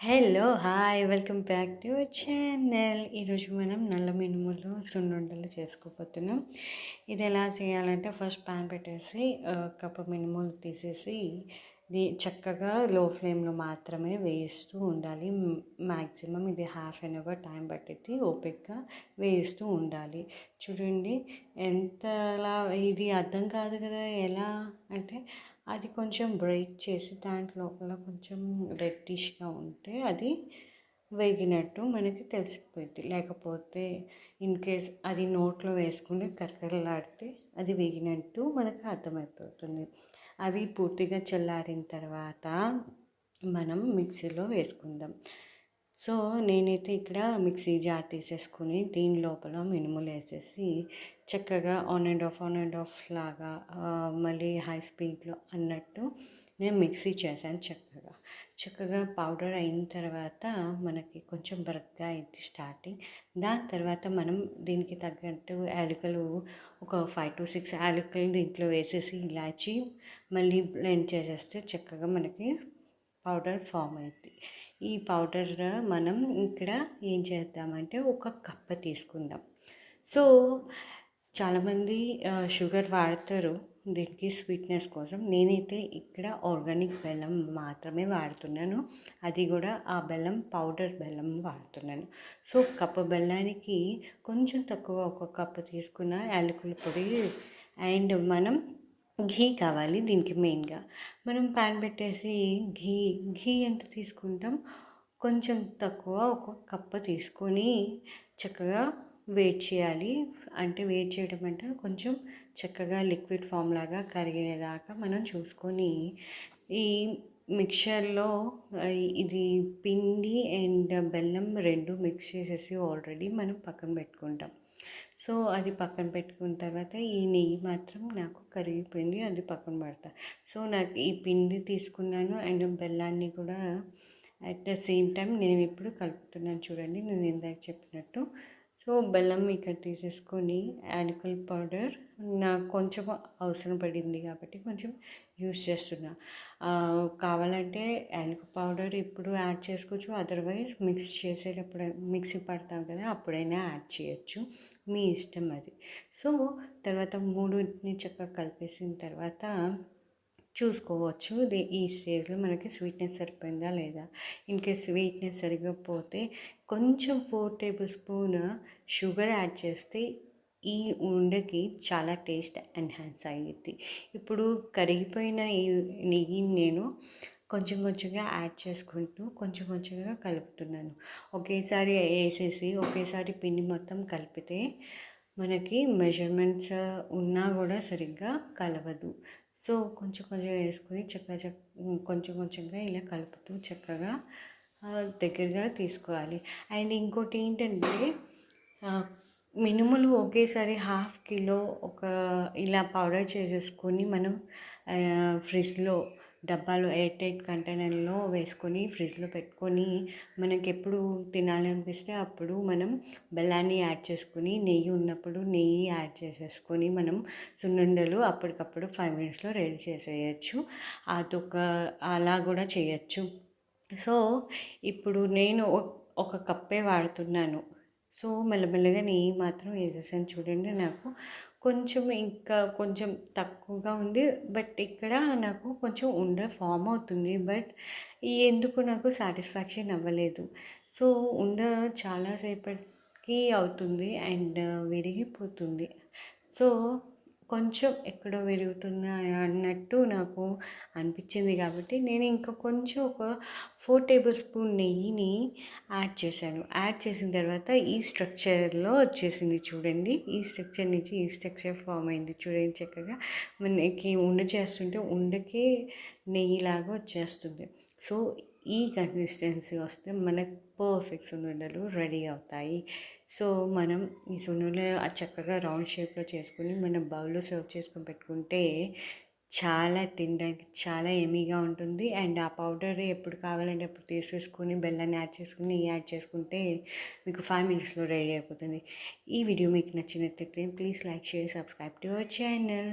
Hello hi welcome back to channel. ఈరోజు మనం నల్ల మినుములు సున్నుండలు చేసుకోబోతున్నాం. ఇది ఎలా చేయాలంటే ఫస్ట్ పాన్ పెట్టేసి కప్ప కప్పు మినుములు తీసేసి ఇది చక్కగా లో ఫ్లేమ్లో మాత్రమే వేస్తూ ఉండాలి. మ్యాక్సిమం ఇది హాఫ్ అన్ అవర్ టైం పట్టేది ఓపిక్గా వేస్తూ ఉండాలి. చూడండి ఎంతలా ఇది అర్థం కాదు కదా ఎలా అంటే అది కొంచెం బ్రేక్ చేసి దాంట్ లోపల కొంచెం రెడ్డిష్గా ఉంటే అది వేగినట్టు మనకి తెలిసిపోయింది లేకపోతే ఇన్ కేస్ అది నోట్లో వేసుకుని కరకరలాడితే అది వేగినట్టు మనకు అర్థమైపోతుంది. అవి పూర్తిగా చల్లారిన తర్వాత మనం మిక్సీలో వేసుకుందాం. సో నేనైతే ఇక్కడ మిక్సీ జార్ తీసేసుకుని దీని లోపల మినుములు వేసేసి చక్కగా on and off on and off లాగా మళ్ళీ హై స్పీడ్లో అన్నట్టు నేను మిక్సీ చేశాను చక్కగా. చక్కగా పౌడర్ అయిన తర్వాత మనకి కొంచెం బరక్గా అయింది స్టార్టింగ్ దాని తర్వాత మనం దీనికి తగ్గట్టు యాలకులు ఒక ఫైవ్ టు సిక్స్ యాలకులు దీంట్లో వేసేసి ఇలాచి మళ్ళీ బ్లెండ్ చేసేస్తే చక్కగా మనకి పౌడర్ ఫామ్ అయింది ఈ పౌడర్ మనం ఇక్కడ ఏం చేద్దామంటే ఒక కప్ప తీసుకుందాం. సో చాలామంది షుగర్ వాడతారు. దీనికి స్వీట్నెస్ కోసం. నేనైతే ఇక్కడ ఆర్గానిక్ బెల్లం మాత్రమే వాడుతున్నాను. అది కూడా ఆ బెల్లం పౌడర్ బెల్లం వాడుతున్నాను. సో కప్పు బెల్లానికి కొంచెం తక్కువ ఒక కప్పు తీసుకున్న యాలకుల పొడి అండ్ మనం ఘీ కావాలి దీనికి మెయిన్గా. మనం ప్యాన్ పెట్టేసి ఘీ ఘీ ఎంత తీసుకుంటాం? కొంచెం తక్కువ ఒక కప్పు తీసుకొని చక్కగా వేట్ చేయాలి. అంటే వేట్ చేయడం అంటే కొంచెం చక్కగా లిక్విడ్ ఫామ్ లాగా కరిగేదాకా మనం చూసుకొని ఈ మిక్చర్లో ఇది పిండి అండ్ బెల్లం రెండు మిక్స్ చేసేసి ఆల్రెడీ మనం పక్కన పెట్టుకుంటాం. సో అది పక్కన పెట్టుకున్న తర్వాత ఈ నెయ్యి మాత్రం నాకు కరిగిపోయింది అది పక్కన పెడతా. సో నాకు ఈ పిండి తీసుకున్నాను అండ్ బెల్లాన్ని కూడా అట్ ద సేమ్ టైం నేను ఇప్పుడు కలుపుతున్నాను చూడండి నేను ఇందాక చెప్పినట్టు. సో బెల్లం ఇక్కడ తీసేసుకొని యాలకుల పౌడర్ నాకు కొంచెం అవసరం పడింది కాబట్టి కొంచెం యూస్ చేస్తున్నా. కావాలంటే యాలక పౌడర్ ఇప్పుడు యాడ్ చేసుకోవచ్చు అదర్వైజ్ మిక్స్ చేసేటప్పుడు మిక్సీ పడతాం కదా అప్పుడైనా యాడ్ చేయొచ్చు మీ ఇష్టం అది. సో తర్వాత మూడుని చక్కగా కలిపేసిన తర్వాత చూసుకోవచ్చు. ఇది ఈ స్టేజ్లో మనకి స్వీట్నెస్ సరిపోయిందా లేదా? ఇన్ కేస్ స్వీట్నెస్ సరిగకపోతే కొంచెం four tablespoon sugar add చేస్తే ఈ ఉండకి చాలా టేస్ట్ ఎన్హాన్స్ అయ్యిద్ది ఇప్పుడు కరిగిపోయిన ఈ నెయ్యిని నేను కొంచెం కొంచెంగా యాడ్ చేసుకుంటూ కొంచెం కొంచెంగా కలుపుతున్నాను. ఒకేసారి వేసేసి ఒకేసారి పిండి మొత్తం కలిపితే మనకి మెజర్మెంట్స్ ఉన్నా కూడా సరిగ్గా కలవదు. సో కొంచెం కొంచెం వేసుకుని చక్కగా కొంచెం కొంచెంగా ఇలా కలుపుతూ చక్కగా దగ్గరగా తీసుకోవాలి. అండ్ ఇంకోటి ఏంటంటే మినుములు ఒకేసారి హాఫ్ కిలో ఒక ఇలా పౌడర్ చేసేసుకొని మనం ఫ్రిడ్జ్లో డబ్బాలో ఎయిర్ టైట్ కంటైనర్లో వేసుకొని ఫ్రిడ్జ్లో పెట్టుకొని మనకి ఎప్పుడు తినాలనిపిస్తే అప్పుడు మనం బెల్లాన్ని యాడ్ చేసుకొని నెయ్యి ఉన్నప్పుడు నెయ్యి యాడ్ చేసేసుకొని మనం సున్నుండలు అప్పటికప్పుడు ఫైవ్ మినిట్స్లో రెడీ చేసేయచ్చు. అదొక అలా కూడా చేయొచ్చు. సో ఇప్పుడు నేను ఒక కప్పే వాడుతున్నాను. సో మెల్లమెల్లగా నెయ్యి మాత్రం వేసేసాను చూడండి నాకు. కొంచెం ఇంకా కొంచెం తక్కువగా ఉంది. బట్ ఇక్కడ నాకు కొంచెం ఉండ ఫామ్ అవుతుంది. బట్ ఎందుకు నాకు సాటిస్ఫాక్షన్ అవ్వలేదు. సో ఉండ చాలాసేపటికి అవుతుంది అండ్ విరిగిపోతుంది. సో కొంచెం ఎక్కడో విరుగుతున్నా అన్నట్టు నాకు అనిపించింది కాబట్టి నేను ఇంకా కొంచెం ఒక ఫోర్ టేబుల్ స్పూన్ నెయ్యిని యాడ్ చేశాను. యాడ్ చేసిన తర్వాత ఈ స్ట్రక్చర్లో వచ్చేసింది చూడండి. ఈ స్ట్రక్చర్ నుంచి ఈ స్ట్రక్చర్ ఫామ్ అయింది చూడండి చక్కగా. మనకి ఉండ చేస్తుంటే ఉండకే నెయ్యిలాగా వచ్చేస్తుంది. సో ఈ కన్సిస్టెన్సీ వస్తే మనకు పర్ఫెక్ట్ సున్నుండలు రెడీ అవుతాయి. సో మనం ఈ సున్నుండలు ఆ చక్కగా రౌండ్ షేప్లో చేసుకుని మన బౌల్లో సర్వ్ చేసుకొని పెట్టుకుంటే చాలా తినడానికి చాలా ఎమీగా ఉంటుంది. అండ్ ఆ పౌడర్ ఎప్పుడు కావాలంటే అప్పుడు తీసేసుకొని బెల్లాన్ని యాడ్ చేసుకుని యాడ్ చేసుకుంటే మీకు ఫైవ్ మినిట్స్లో రెడీ అయిపోతుంది. ఈ వీడియో మీకు నచ్చినట్లయితే please like share subscribe to our channel.